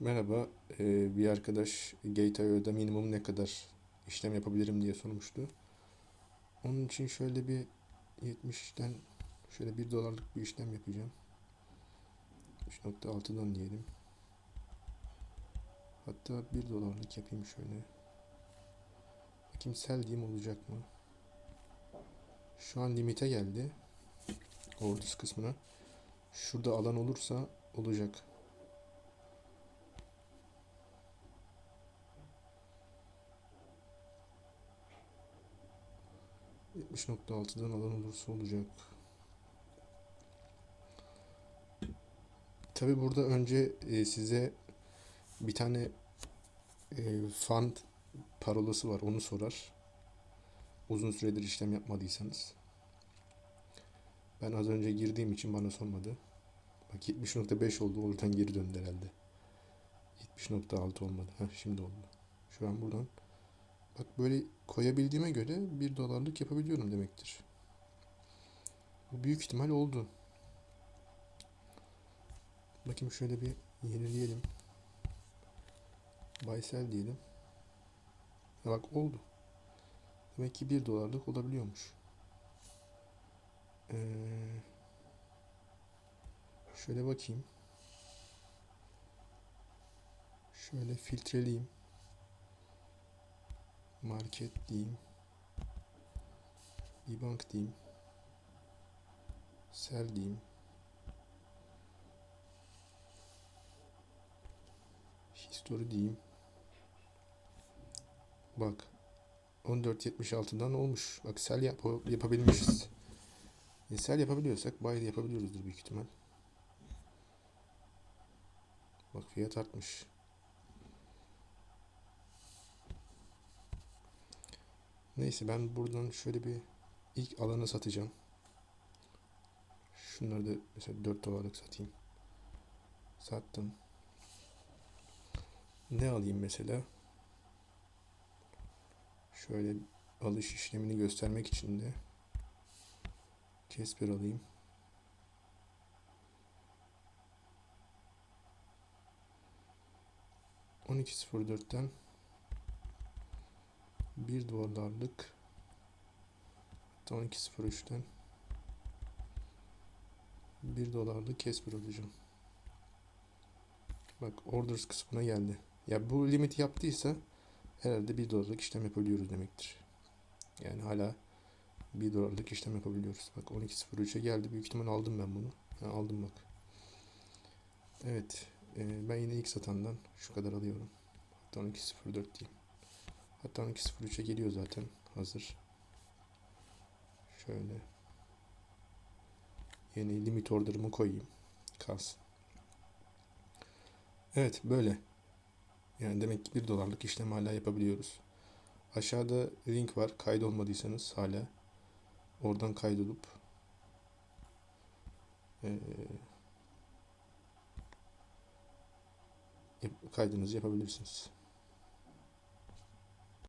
Merhaba, Ee, bir arkadaş Gate.io'da minimum ne kadar işlem yapabilirim diye sormuştu. Onun için şöyle bir 70'ten şöyle 1 dolarlık bir işlem yapacağım. 3.6'dan diyelim. Hatta 1 dolarlık yapayım şöyle. Bakayım sell diyeyim olacak mı? Şu an limite geldi. Orders kısmına. Şurada alan olursa olacak. 70.6'dan alan olursa olacak. Tabi burada önce e, size bir tane e, fund parolası var onu sorar. Uzun süredir işlem yapmadıysanız. Ben az önce girdiğim için bana sormadı. Bak 70.5 oldu oradan geri döndü herhalde. 70.6 olmadı. Heh, şimdi oldu. Şu an buradan Bak böyle koyabildiğime göre 1 dolarlık yapabiliyorum demektir. Bu büyük ihtimal oldu. Bakayım şöyle bir yenileyelim. Buy sell diyelim. Ya bak oldu. Demek ki 1 dolarlık olabiliyormuş. Ee, şöyle bakayım. Şöyle filtreleyeyim market diyeyim. Bank diyeyim. Sell diyeyim. History diyeyim. Bak 14.76'dan olmuş. Bak sell yap yapabilmişiz. E, sell yapabiliyorsak buy yapabiliyoruzdur büyük ihtimal. Bak fiyat artmış. Neyse ben buradan şöyle bir ilk alanı satacağım. Şunları da mesela 4 dolarlık satayım. Sattım. Ne alayım mesela? Şöyle alış işlemini göstermek için de Casper alayım. On iki sıfır dörtten 1 dolarlık hatta 12.03'ten 1 dolarlık Casper alacağım. Bak orders kısmına geldi. Ya bu limit yaptıysa herhalde 1 dolarlık işlem yapabiliyoruz demektir. Yani hala 1 dolarlık işlem yapabiliyoruz. Bak 12.03'e geldi. Büyük ihtimal aldım ben bunu. Ha, aldım bak. Evet. E, ben yine ilk satandan şu kadar alıyorum. Hatta 12.04 diyeyim. Hatta 2.03'e geliyor zaten hazır. Şöyle. Yeni limit order'ımı koyayım. Kalsın. Evet böyle. Yani demek ki 1 dolarlık işlem hala yapabiliyoruz. Aşağıda link var. Kaydolmadıysanız hala oradan kaydolup ee, kaydınızı yapabilirsiniz.